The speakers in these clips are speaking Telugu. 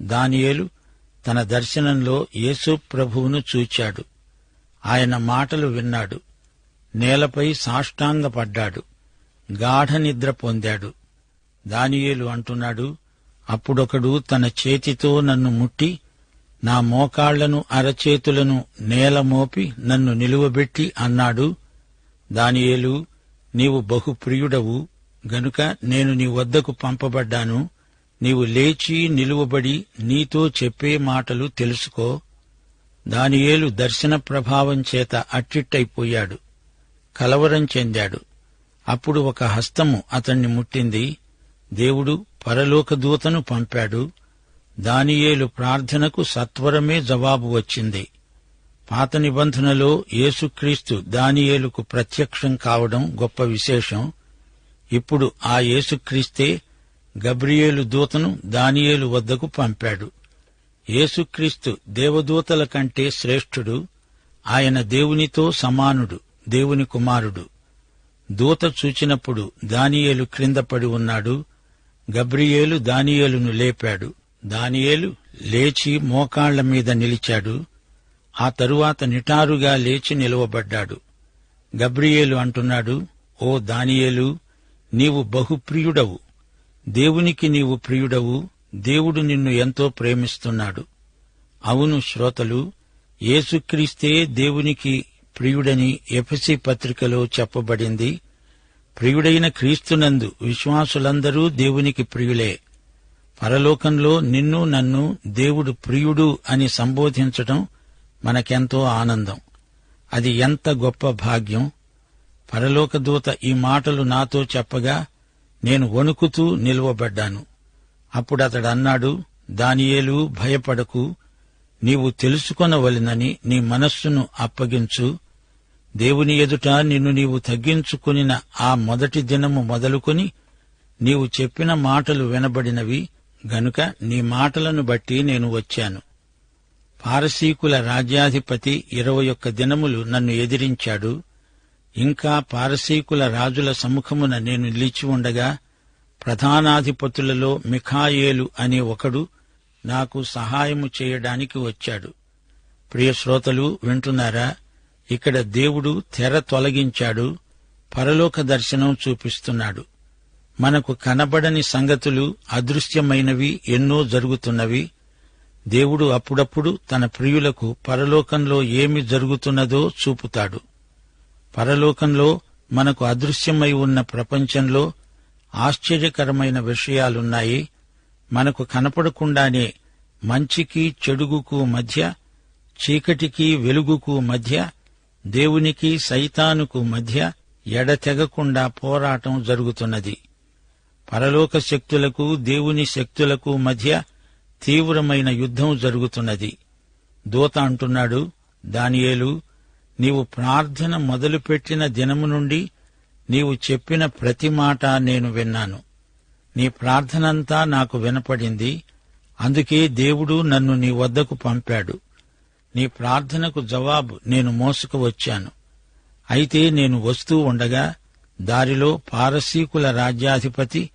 దానియేలు తన దర్శనంలో యేసు ప్రభువును చూచాడు. ఆయన మాటలు విన్నాడు. నేలపై సాష్టాంగపడ్డాడు. గాఢ నిద్ర పొందాడు. దానియేలు అంటున్నాడు అప్పుడొకడు తన చేతితో నన్ను ముట్టి నా మోకాళ్ళను అరచేతులను నేల మోపి నన్ను నిలువబెట్టి అన్నాడు. దానియేలు నీవు బహుప్రియుడవు గనుక నేను నీ వద్దకు పంపబడ్డాను. నీవు లేచి నిలువబడి నీతో చెప్పే మాటలు తెలుసుకో. దానియేలు దర్శన ప్రభావం చేత అట్టిట్టయిపోయాడు కలవరం చెందాడు. అప్పుడు ఒక హస్తము అతణ్ణి ముట్టింది. దేవుడు పరలోక దూతను పంపాడు. దానియేలు ప్రార్థనకు సత్వరమే జవాబు వచ్చింది. పాత నిబంధనలో యేసుక్రీస్తు దానియేలుకు ప్రత్యక్షం కావడం గొప్ప విశేషం. ఇప్పుడు ఆ యేసుక్రీస్తే గబ్రియేలు దూతను దానియేలు వద్దకు పంపాడు. యేసుక్రీస్తు దేవదూతల కంటే శ్రేష్ఠుడు ఆయన దేవునితో సమానుడు దేవుని కుమారుడు. దూత చూచినప్పుడు దానియేలు క్రింద పడి ఉన్నాడు. గబ్రియేలు దానియేలును లేపాడు. దానియేలు లేచి మోకాళ్ళ మీద నిలిచాడు. ఆ తరువాత నిటారుగా లేచి నిలువబడ్డాడు. గబ్రియేలు అంటున్నాడు ఓ దానియేలు నీవు బహుప్రియుడవు. దేవునికి నీవు ప్రియుడవు దేవుడు నిన్ను ఎంతో ప్రేమిస్తున్నాడు. అవును శ్రోతలు యేసుక్రీస్తే దేవునికి ప్రియుడని ఎఫసి పత్రికలో చెప్పబడింది. ప్రియుడైన క్రీస్తునందు విశ్వాసులందరూ దేవునికి ప్రియులే. పరలోకంలో నిన్ను నన్ను దేవుడు ప్రియుడు అని సంబోధించటం మనకెంతో ఆనందం. అది ఎంత గొప్ప భాగ్యం. పరలోకదూత ఈ మాటలు నాతో చెప్పగా నేను వణుకుతూ నిలువబడ్డాను. అప్పుడతడన్నాడు దానియేలు భయపడకు. నీవు తెలుసుకొనవలెనని నీ మనస్సును అప్పగించు. దేవుని ఎదుట నిన్ను నీవు తగ్గించుకునిన ఆ మొదటి దినము మొదలుకొని నీవు చెప్పిన మాటలు వినబడినవి. గనుక నీ మాటలను బట్టి నేను వచ్చాను. పారసీకుల రాజ్యాధిపతి ఇరవై ఒక్క దినములు నన్ను ఎదిరించాడు. ఇంకా పారసీకుల రాజుల సముఖమున నేను నిలిచి ఉండగా ప్రధానాధిపతులలో మిఖాయేలు అనే ఒకడు నాకు సహాయము చేయడానికి వచ్చాడు. ప్రియ శ్రోతలు వింటున్నారా? ఇక్కడ దేవుడు తెర తొలగించాడు పరలోక దర్శనం చూపిస్తున్నాడు. మనకు కనబడని సంగతులు అదృశ్యమైనవి ఎన్నో జరుగుతున్నవి. దేవుడు అప్పుడప్పుడు తన ప్రియులకు పరలోకంలో ఏమి జరుగుతున్నదో చూపుతాడు. పరలోకంలో మనకు అదృశ్యమై ఉన్న ప్రపంచంలో ఆశ్చర్యకరమైన విషయాలున్నాయి. మనకు కనపడకుండానే మంచికి చెడుగుకు మధ్య చీకటికి వెలుగుకు మధ్య దేవునికి సైతానుకు మధ్య ఎడతెగకుండా పోరాటం జరుగుతున్నది. పరలోక శక్తులకు దేవుని శక్తులకు మధ్య తీవ్రమైన యుద్ధం జరుగుతున్నది. దూత అంటున్నాడు దానియేలు నీవు ప్రార్థన మొదలుపెట్టిన దినము నుండి నీవు చెప్పిన ప్రతి మాట నేను విన్నాను. నీ ప్రార్థనంతా నాకు వినపడింది. అందుకే దేవుడు నన్ను నీ వద్దకు పంపాడు. నీ ప్రార్థనకు జవాబు నేను మోసుకు వచ్చాను. అయితే నేను వస్తూ ఉండగా దారిలో పారసీకుల రాజ్యాధిపతి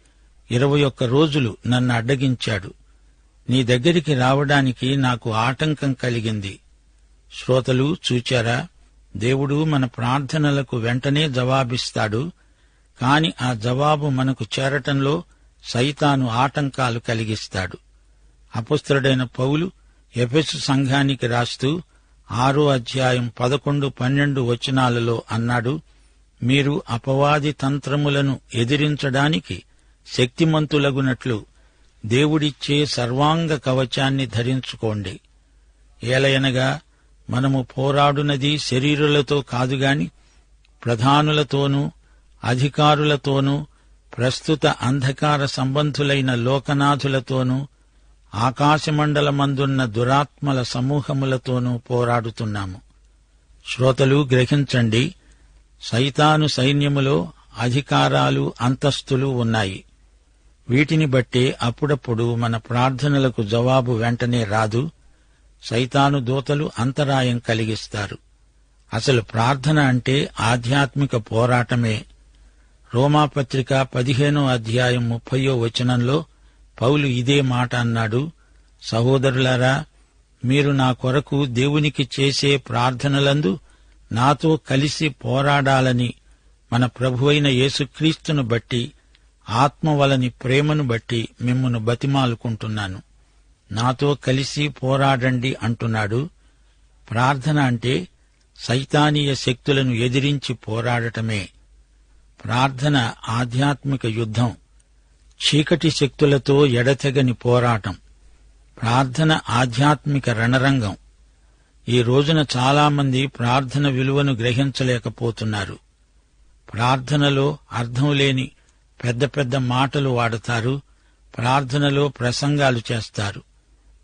ఇరవై ఒక్క రోజులు నన్ను అడ్డగించాడు. నీ దగ్గరికి రావడానికి నాకు ఆటంకం కలిగింది. శ్రోతలు చూచారా? దేవుడు మన ప్రార్థనలకు వెంటనే జవాబిస్తాడు కాని ఆ జవాబు మనకు చేరటంలో సైతాను ఆటంకాలు కలిగిస్తాడు. అపుస్త్రుడైన పౌలు ఎఫెసు సంఘానికి రాస్తూ ఆరో అధ్యాయం పదకొండు పన్నెండు వచనాలలో అన్నాడు మీరు అపవాది తంత్రములను ఎదిరించడానికి శక్తిమంతులగునట్లు దేవుడిచ్చే సర్వాంగ కవచాన్ని ధరించుకోండి. ఏలయనగా మనము పోరాడునది శరీరులతో కాదుగాని ప్రధానులతోనూ అధికారులతోనూ ప్రస్తుత అంధకార సంబంధులైన లోకనాథులతోనూ ఆకాశమండలమందున్న దురాత్మల సమూహములతోనూ పోరాడుతున్నాము. శ్రోతలు గ్రహించండి సైతాను సైన్యములో అధికారాలు అంతస్తులు ఉన్నాయి. వీటిని బట్టే అప్పుడప్పుడు మన ప్రార్థనలకు జవాబు వెంటనే రాదు. సైతాను దూతలు అంతరాయం కలిగిస్తారు. అసలు ప్రార్థన అంటే ఆధ్యాత్మిక పోరాటమే. రోమాపత్రిక పదిహేనో అధ్యాయం ముప్పయో వచనంలో పౌలు ఇదే మాట అన్నాడు. సహోదరులారా మీరు నా కొరకు దేవునికి చేసే ప్రార్థనలందు నాతో కలిసి పోరాడాలని మన ప్రభువైన యేసుక్రీస్తును బట్టి ఆత్మ వలని ప్రేమను బట్టి మిమ్మను బతిమాలుకుంటున్నాను. నాతో కలిసి పోరాడండి అంటున్నాడు. ప్రార్థన అంటే సైతానీయ శక్తులను ఎదిరించి పోరాడటమే. ప్రార్థన ఆధ్యాత్మిక యుద్ధం. చీకటి శక్తులతో ఎడతెగని పోరాటం. ప్రార్థన ఆధ్యాత్మిక రణరంగం. ఈ రోజున చాలామంది ప్రార్థన విలువను గ్రహించలేకపోతున్నారు. ప్రార్థనలో అర్థం లేని పెద్ద పెద్ద మాటలు వాడతారు. ప్రార్థనలో ప్రసంగాలు చేస్తారు.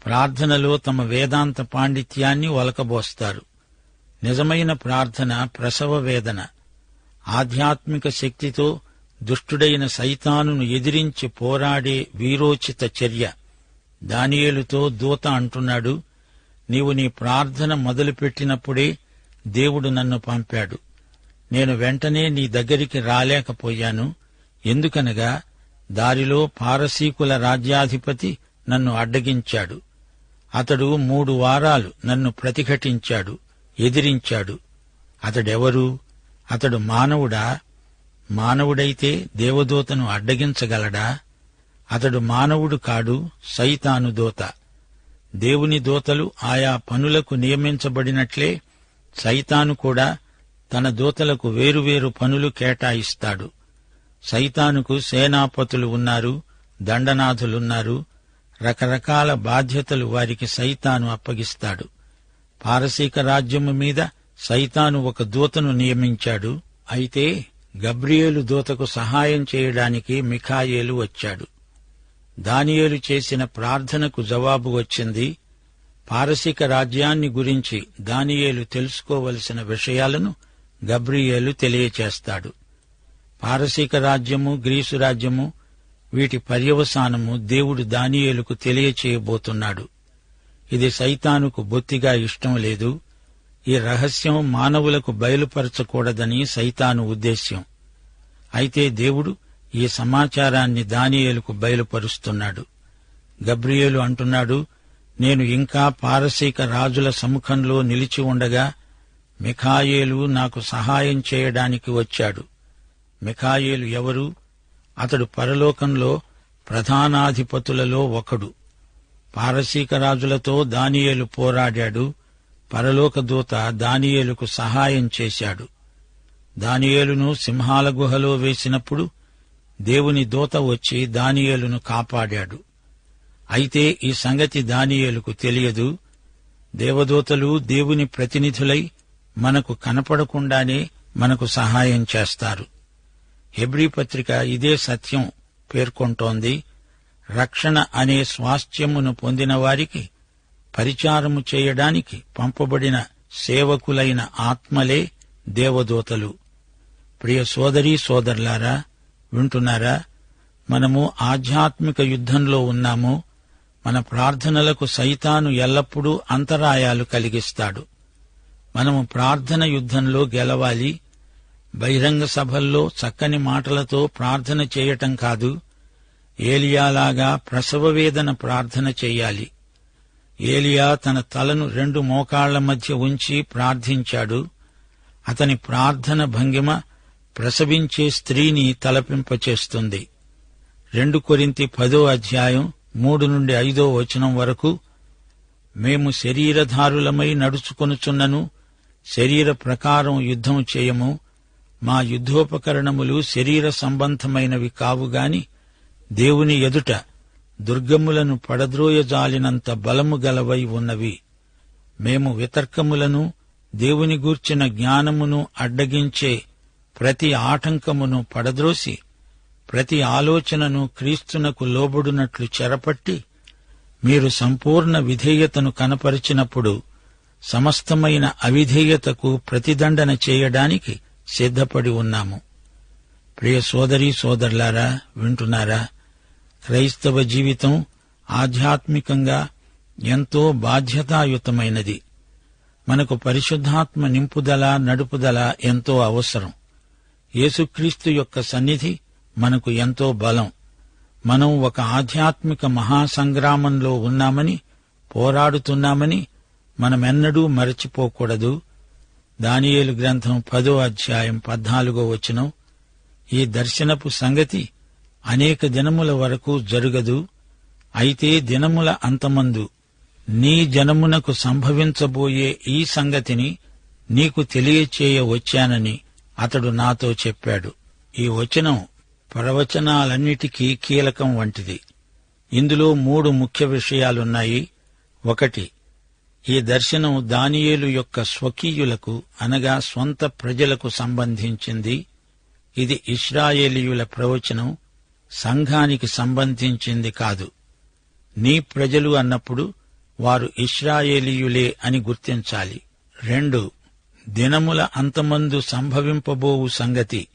ప్రార్థనలో తమ వేదాంత పాండిత్యాన్ని ఒలకబోస్తారు. నిజమైన ప్రార్థన ప్రసవ వేదన. ఆధ్యాత్మిక శక్తితో దుష్టుడైన సైతానును ఎదిరించి పోరాడే వీరోచిత చర్య. దానియేలుతో దూత అంటున్నాడు నీవు నీ ప్రార్థన మొదలుపెట్టినప్పుడే దేవుడు నన్ను పంపాడు. నేను వెంటనే నీ దగ్గరికి రాలేకపోయాను. ఎందుకనగా దారిలో పారసీకుల రాజ్యాధిపతి నన్ను అడ్డగించాడు. అతడు మూడు వారాలు నన్ను ప్రతిఘటించాడు ఎదిరించాడు. అతడెవరు? అతడు మానవుడా? మానవుడైతే దేవదూతను అడ్డగించగలడా? అతడు మానవుడు కాడు సైతాను దూత. దేవుని దూతలు ఆయా పనులకు నియమించబడినట్లే సైతాను కూడా తన దూతలకు వేరువేరు పనులు కేటాయిస్తాడు. సైతానుకు సేనాపతులు ఉన్నారు దండనాథులున్నారు రకరకాల బాధ్యతలు వారికి సైతాను అప్పగిస్తాడు. పారసీక రాజ్యము మీద సైతాను ఒక దూతను నియమించాడు. అయితే గబ్రియేలు దూతకు సహాయం చేయడానికి మిఖాయేలు వచ్చాడు. దానియేలు చేసిన ప్రార్థనకు జవాబు వచ్చింది పారసీక రాజ్యాన్ని గురించి దానియేలు తెలుసుకోవలసిన విషయాలను గబ్రియేలు తెలియచేస్తాడు. పారసీక రాజ్యము గ్రీసు రాజ్యము వీటి పర్యవసానము దేవుడు దానియేలుకు తెలియచేయబోతున్నాడు. ఇది సైతానుకు బొత్తిగా ఇష్టం లేదు. ఈ రహస్యం మానవులకు బయలుపరచకూడదని సైతాను ఉద్దేశ్యం. అయితే దేవుడు ఈ సమాచారాన్ని దానియేలుకు బయలుపరుస్తున్నాడు. గబ్రియేలు అంటున్నాడు నేను ఇంకా పారసీక రాజుల సముఖంలో నిలిచి ఉండగా మిఖాయేలు నాకు సహాయం చేయడానికి వచ్చాడు. మిఖాయేలు ఎవరు? అతడు పరలోకంలో ప్రధానాధిపతులలో ఒకడు. పారసీక రాజులతో దానియేలు పోరాడాడు. పరలోక దూత దానియేలుకు సహాయం చేశాడు. దానియేలును సింహాల గుహలో వేసినప్పుడు దేవుని దూత వచ్చి దానియేలును కాపాడాడు. అయితే ఈ సంగతి దానియేలుకు తెలియదు. దేవదూతలు దేవుని ప్రతినిధులై మనకు కనపడకుండానే మనకు సహాయం చేస్తారు. హెబ్రీ పత్రిక ఇదే సత్యం పేర్కొంటోంది. రక్షణ అనే స్వాస్థ్యమును పొందిన వారికి పరిచారము చేయడానికి పంపబడిన సేవకులైన ఆత్మలే దేవదూతలు. ప్రియ సోదరీ సోదరులారా వింటున్నారా? మనము ఆధ్యాత్మిక యుద్ధంలో ఉన్నాము. మన ప్రార్థనలకు సైతాను ఎల్లప్పుడూ అంతరాయాలు కలిగిస్తాడు. మనము ప్రార్థన యుద్ధంలో గెలవాలి. బహిరంగ సభల్లో చక్కని మాటలతో ప్రార్థన చేయటం కాదు ఏలియాలాగా ప్రసవ వేదన ప్రార్థన చెయ్యాలి ఏలియా తన తలను రెండు మోకాళ్ళ మధ్య ఉంచి ప్రార్థించాడు. అతని ప్రార్థన భంగిమ ప్రసవించే స్త్రీని తలపింపచేస్తుంది. రెండు కొరింతి పదో అధ్యాయం మూడు నుండి ఐదో వచనం వరకు మేము శరీరధారులమై నడుచుకొనుచున్నను శరీర ప్రకారం యుద్ధం చేయము మా యుద్ధోపకరణములు శరీర సంబంధమైనవి కావుగాని దేవుని ఎదుట దుర్గములను పడద్రోయజాలినంత బలము గలవై ఉన్నవి. మేము వితర్కములను దేవుని గూర్చిన జ్ఞానమును అడ్డగించే ప్రతి ఆటంకమును పడద్రోసి ప్రతి ఆలోచనను క్రీస్తునకు లోబడునట్లు చెరపట్టి మీరు సంపూర్ణ విధేయతను కనపరిచినప్పుడు సమస్తమైన అవిధేయతకు ప్రతిదండన చేయడానికి సిద్ధపడి ఉన్నాము. ప్రియ సోదరీ సోదరులారా వింటున్నారా? క్రైస్తవ జీవితం ఆధ్యాత్మికంగా ఎంతో బాధ్యతాయుతమైనది. మనకు పరిశుద్ధాత్మ నింపుదల నడుపుదల ఎంతో అవసరం. యేసుక్రీస్తు యొక్క సన్నిధి మనకు ఎంతో బలం. మనం ఒక ఆధ్యాత్మిక మహాసంగ్రామంలో ఉన్నామని పోరాడుతున్నామని మనమెన్నడూ మరచిపోకూడదు. దానియేలు గ్రంథం పదో అధ్యాయం పద్నాలుగో వచనం. ఈ దర్శనపు సంగతి అనేక దినముల వరకు జరుగదు. అయితే దినముల అంతమందు నీ జనమునకు సంభవించబోయే ఈ సంగతిని నీకు తెలియచేయ వచ్చానని అతడు నాతో చెప్పాడు. ఈ వచనం ప్రవచనాలన్నిటికీ కీలకం వంటిది. ఇందులో మూడు ముఖ్య విషయాలున్నాయి. ఒకటి ఈ దర్శనం దానియేలు యొక్క స్వకీయులకు అనగా స్వంత ప్రజలకు సంబంధించింది. ఇది ఇస్రాయేలీయుల ప్రవచనం సంఘానికి సంబంధించింది కాదు. నీ ప్రజలు అన్నప్పుడు వారు ఇస్రాయేలీయులే అని గుర్తించాలి. రెండు దినముల అంతమందు సంభవింపబోవు సంగతి.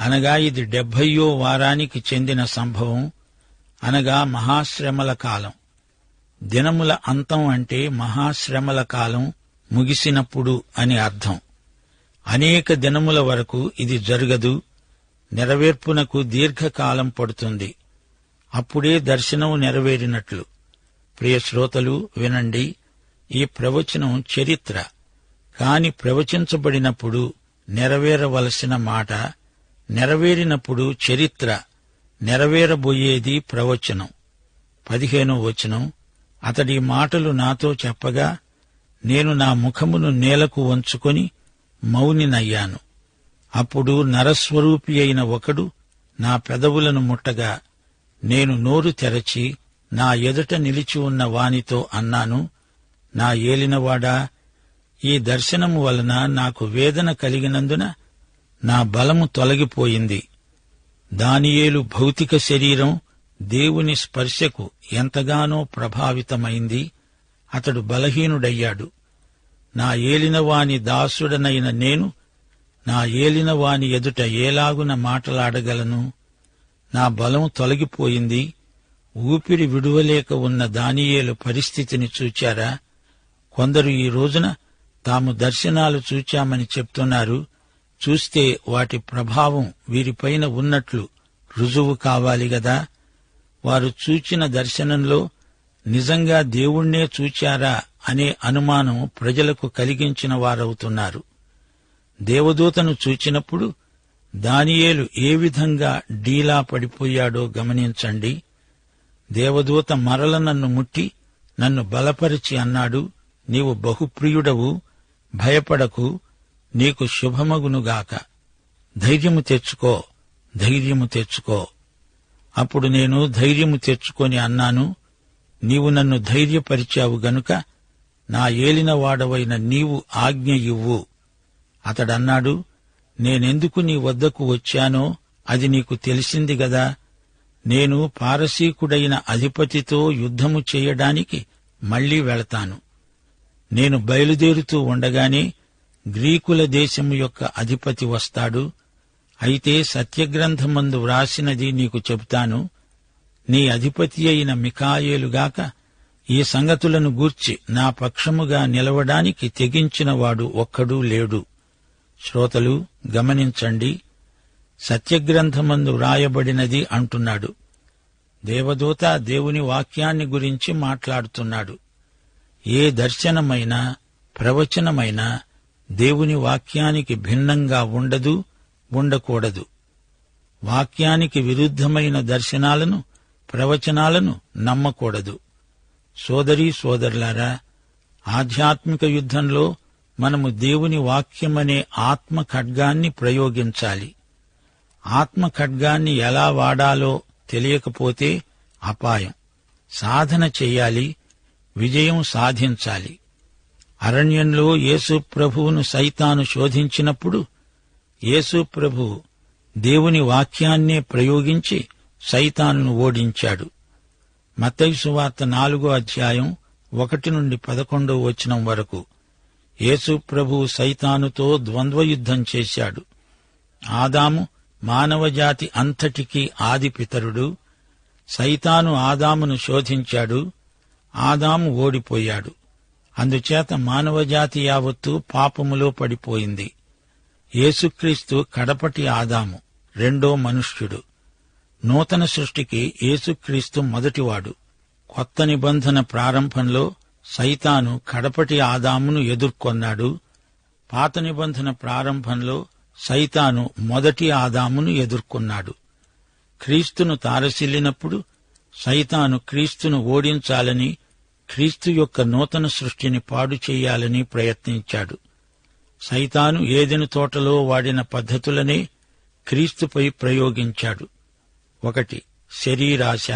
అనగా ఇది డెబ్బయో వారానికి చెందిన సంభవం అనగా మహాశ్రమల కాలం. దినముల అంతం అంటే మహాశ్రమల కాలం ముగిసినప్పుడు అని అర్థం. అనేక దినముల వరకు ఇది జరగదు నెరవేర్పునకు దీర్ఘకాలం పడుతుంది. అప్పుడే దర్శనం నెరవేరినట్లు. ప్రియ శ్రోతలు వినండి. ఈ ప్రవచనం చరిత్ర. కాని ప్రవచించబడినప్పుడు నెరవేరవలసిన మాట నెరవేరినప్పుడు చరిత్ర నెరవేరబోయేది ప్రవచనం. పదిహేనో వచనం. అతడి మాటలు నాతో చెప్పగా నేను నా ముఖమును నేలకు వంచుకొని మౌనినయ్యాను. అప్పుడు నరస్వరూపి అయిన ఒకడు నా పెదవులను ముట్టగా నేను నోరు తెరచి నా ఎదుట నిలిచి ఉన్న వానితో అన్నాను నా ఏలినవాడా ఈ దర్శనము వలన నాకు వేదన కలిగినందున నా బలము తొలగిపోయింది. దానియేలు భౌతిక శరీరం దేవుని స్పర్శకు ఎంతగానో ప్రభావితమైంది అతడు బలహీనుడయ్యాడు. నా ఏలినవాని దాసుడనైన నేను నా ఏలినవాని ఎదుట ఏలాగున మాటలాడగలను. నా బలం తొలగిపోయింది ఊపిరి విడువలేక ఉన్న దానియేలు పరిస్థితిని చూచారా? కొందరు ఈ రోజున తాము దర్శనాలు చూచామని చెప్తున్నారు చూస్తే వాటి ప్రభావం వీరిపైన ఉన్నట్లు రుజువు కావాలి గదా? వారు చూచిన దర్శనంలో నిజంగా దేవుణ్ణే చూచారా అనే అనుమానం ప్రజలకు కలిగించిన వారవుతున్నారు. దేవదూతను చూచినప్పుడు దానియేలు ఏ విధంగా డీలా పడిపోయాడో గమనించండి. దేవదూత మరల నన్ను ముట్టి నన్ను బలపరిచి అన్నాడు నీవు బహుప్రియుడవు భయపడకు నీకు శుభమగునుగాక. ధైర్యము తెచ్చుకో ధైర్యము తెచ్చుకో. అప్పుడు నేను ధైర్యము తెచ్చుకొని అన్నాను నీవు నన్ను ధైర్యపరిచావు గనుక నా ఏలినవాడవైన నీవు ఆజ్ఞ ఇవ్వు. అతడన్నాడు నేనెందుకు నీ వద్దకు వచ్చానో అది నీకు తెలిసింది గదా. నేను పారసీకుడైన అధిపతితో యుద్ధము చేయడానికి మళ్ళీ వెళతాను. నేను బయలుదేరుతూ ఉండగానే గ్రీకుల దేశము యొక్క అధిపతి వస్తాడు అయితే సత్యగ్రంథమందు వ్రాసినది నీకు చెబుతాను. నీ అధిపతి అయిన మికాయేలుగాక ఈ సంగతులను గూర్చి నా పక్షముగా నిలవడానికి తెగించినవాడు ఒక్కడూ లేడు. శ్రోతలు గమనించండి. సత్యగ్రంథమందు వ్రాయబడినది అంటున్నాడు. దేవదూత దేవుని వాక్యాన్ని గురించి మాట్లాడుతున్నాడు. ఏ దర్శనమైనా ప్రవచనమైనా దేవుని వాక్యానికి భిన్నంగా ఉండదు ఉండకూడదు. వాక్యానికి విరుద్ధమైన దర్శనాలను ప్రవచనాలను నమ్మకూడదు. సోదరీ సోదరులారా ఆధ్యాత్మిక యుద్ధంలో మనము దేవుని వాక్యమనే ఆత్మ ఖడ్గాన్ని ప్రయోగించాలి. ఆత్మ ఖడ్గాన్ని ఎలా వాడాలో తెలియకపోతే అపాయం. సాధన చెయ్యాలి విజయం సాధించాలి. అరణ్యంలో యేసు ప్రభువును సైతాను శోధించినప్పుడు యేసు ప్రభు దేవుని వాక్యాన్నే ప్రయోగించి సైతానును ఓడించాడు. మతైసువార్త నాలుగో అధ్యాయం ఒకటి నుండి పదకొండో వచనం వరకు యేసు ప్రభు సైతానుతో ద్వంద్వయుద్ధం చేశాడు. ఆదాము మానవజాతి అంతటికీ ఆదిపితరుడు. సైతాను ఆదామును శోధించాడు. ఆదాము ఓడిపోయాడు. అందుచేత మానవజాతి యావత్తు పాపములో పడిపోయింది. యేసుక్రీస్తు కడపటి ఆదాము రెండో మనుష్యుడు. నూతన సృష్టికి యేసుక్రీస్తు మొదటివాడు. కొత్త నిబంధన ప్రారంభంలో సైతాను కడపటి ఆదామును ఎదుర్కొన్నాడు. పాత నిబంధన ప్రారంభంలో సైతాను మొదటి ఆదామును ఎదుర్కొన్నాడు. క్రీస్తును తారసిల్లినప్పుడు సైతాను క్రీస్తును ఓడించాలని క్రీస్తు యొక్క నూతన సృష్టిని పాడు చేయాలని ప్రయత్నించాడు. సైతాను ఏదెను తోటలో వాడిన పద్ధతులనే క్రీస్తుపై ప్రయోగించాడు. ఒకటి శరీరాశ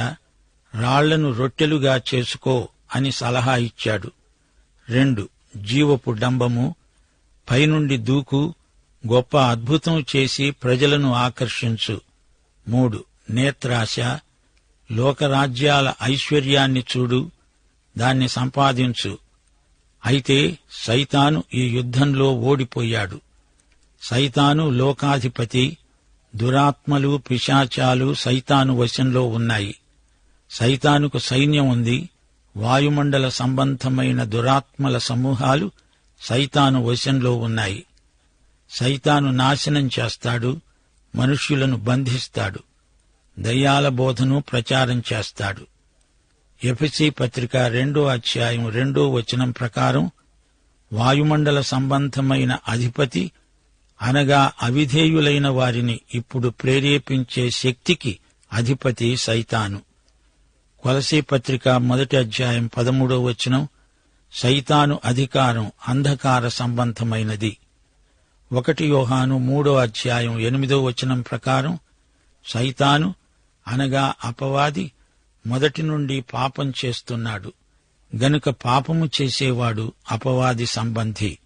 రాళ్ళను రొట్టెలుగా చేసుకో అని సలహా ఇచ్చాడు. రెండు జీవపు డంబము పైనుండి దూకు గొప్ప అద్భుతం చేసి ప్రజలను ఆకర్షించు. మూడు నేత్రాశ లోకరాజ్యాల ఐశ్వర్యాన్ని చూడు దాన్ని సంపాదించు. అయితే సైతాను ఈ యుద్ధంలో ఓడిపోయాడు. సైతాను లోకాధిపతి దురాత్మలు పిశాచాలు సైతాను వశంలో ఉన్నాయి. సైతానుకు సైన్యం ఉంది. వాయుమండల సంబంధమైన దురాత్మల సమూహాలు సైతాను వశంలో ఉన్నాయి. సైతాను నాశనం చేస్తాడు మనుష్యులను బంధిస్తాడు దయ్యాల బోధను ప్రచారం చేస్తాడు. ఎఫ్సి పత్రిక రెండో అధ్యాయం రెండో వచనం ప్రకారం వాయుమండల సంబంధమైన అధిపతి అనగా అవిధేయులైన వారిని ఇప్పుడు ప్రేరేపించే శక్తికి అధిపతి సైతాను. కొలసీ పత్రిక మొదటి అధ్యాయం పదమూడో వచనం సైతాను అధికారం అంధకార సంబంధమైనది. ఒకటి యోహాను మూడో అధ్యాయం ఎనిమిదో వచనం ప్రకారం సైతాను అనగా అపవాది మొదటి నుండి పాపం చేస్తున్నాడు. గనుక పాపము చేసేవాడు అపవాది సంబంధి.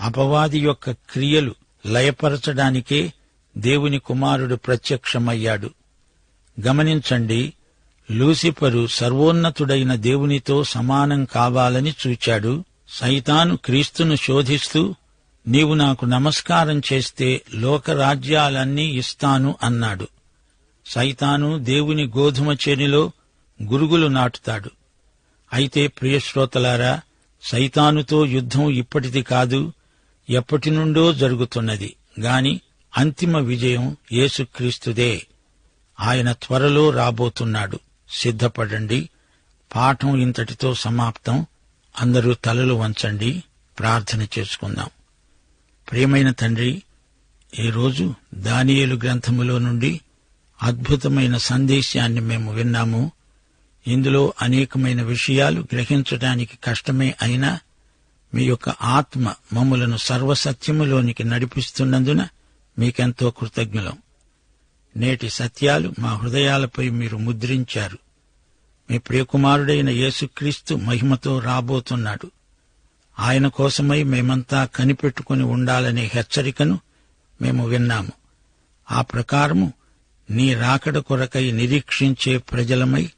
అపవాది యొక్క క్రియలు లయపరచడానికే దేవుని కుమారుడు ప్రత్యక్షమయ్యాడు. గమనించండి లూసిఫరు సర్వోన్నతుడైన దేవునితో సమానం కావాలని చూచాడు. సైతాను క్రీస్తును శోధిస్తూ నీవు నాకు నమస్కారం చేస్తే లోకరాజ్యాలన్నీ ఇస్తాను అన్నాడు. సైతాను దేవుని గోధుమ చేనిలో గురుగులు నాటుతాడు. అయితే ప్రియశ్రోతలారా సైతానుతో యుద్ధం ఇప్పటిది కాదు ఎప్పటి నుండో జరుగుతున్నది. గాని అంతిమ విజయం యేసుక్రీస్తుదే. ఆయన త్వరలో రాబోతున్నాడు. సిద్ధపడండి. పాఠం ఇంతటితో సమాప్తం. అందరూ తలలు వంచండి. ప్రార్థన చేసుకుందాం. ప్రియమైన తండ్రి ఈరోజు దానియేలు గ్రంథములో నుండి అద్భుతమైన సందేశాన్ని మేము విన్నాము. ఇందులో అనేకమైన విషయాలు గ్రహించడానికి కష్టమే అయినా మీ యొక్క ఆత్మ మమ్ములను సర్వసత్యములోనికి నడిపిస్తున్నందున మీకెంతో కృతజ్ఞులం. నేటి సత్యాలు మా హృదయాలపై మీరు ముద్రించారు. మీ ప్రియకుమారుడైన యేసుక్రీస్తు మహిమతో రాబోతున్నాడు. ఆయన కోసమై మేమంతా కనిపెట్టుకుని ఉండాలనే హెచ్చరికను మేము విన్నాము. ఆ ప్రకారము నీ రాకడ కొరకై నిరీక్షించే ప్రజలమై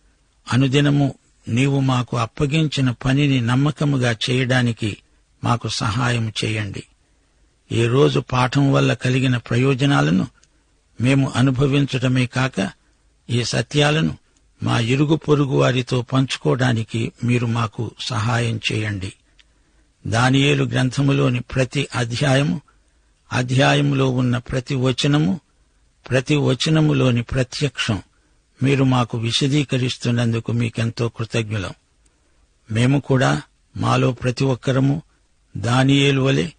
అనుదినము నీవు మాకు అప్పగించిన పనిని నమ్మకముగా చేయడానికి మాకు సహాయం చేయండి. ఈ రోజు పాఠం వల్ల కలిగిన ప్రయోజనాలను మేము అనుభవించటమే కాక ఈ సత్యాలను మా ఇరుగు పొరుగు వారితో పంచుకోవడానికి మీరు మాకు సహాయం చేయండి. దానియేలు గ్రంథములోని ప్రతి అధ్యాయము అధ్యాయములో ఉన్న ప్రతి వచనము ప్రతి వచనములోని ప్రత్యక్షం మీరు మాకు విశదీకరిస్తున్నందుకు మీకెంతో కృతజ్ఞులం. మేము కూడా మాలో ప్రతి ఒక్కరము దానియేలు వలె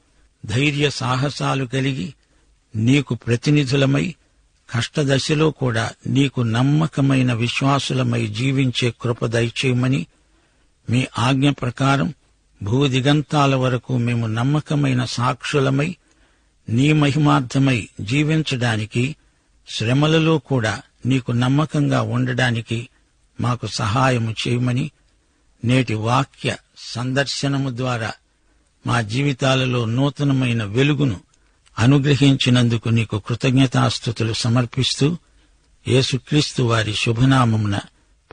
ధైర్య సాహసాలు కలిగి నీకు ప్రతినిధులమై కష్టదశలో కూడా నీకు నమ్మకమైన విశ్వాసులమై జీవించే కృప దయచేయమని మీ ఆజ్ఞ ప్రకారం భూదిగంతాల వరకు మేము నమ్మకమైన సాక్షులమై నీ మహిమార్థమై జీవించడానికి శ్రమలలో కూడా నీకు నమ్మకంగా ఉండడానికి మాకు సహాయము చేయమని నేటి వాక్య సందర్శనము ద్వారా మా జీవితాలలో నూతనమైన వెలుగును అనుగ్రహించినందుకు నీకు కృతజ్ఞతాస్థుతులు సమర్పిస్తూ యేసుక్రీస్తు వారి శుభనామమున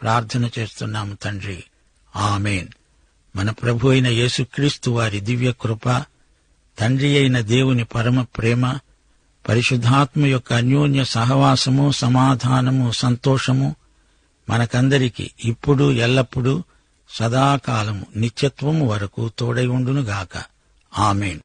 ప్రార్థన చేస్తున్నాము తండ్రి. ఆమెన్. మన ప్రభు అయిన యేసుక్రీస్తు వారి దివ్య కృప తండ్రి అయిన దేవుని పరమ ప్రేమ పరిశుద్ధాత్మ యొక్క అన్యోన్య సహవాసము సమాధానము సంతోషము మనకందరికి ఇప్పుడు ఎల్లప్పుడూ సదాకాలము నిత్యత్వము వరకు తోడై ఉండునుగాక. ఆమెన్.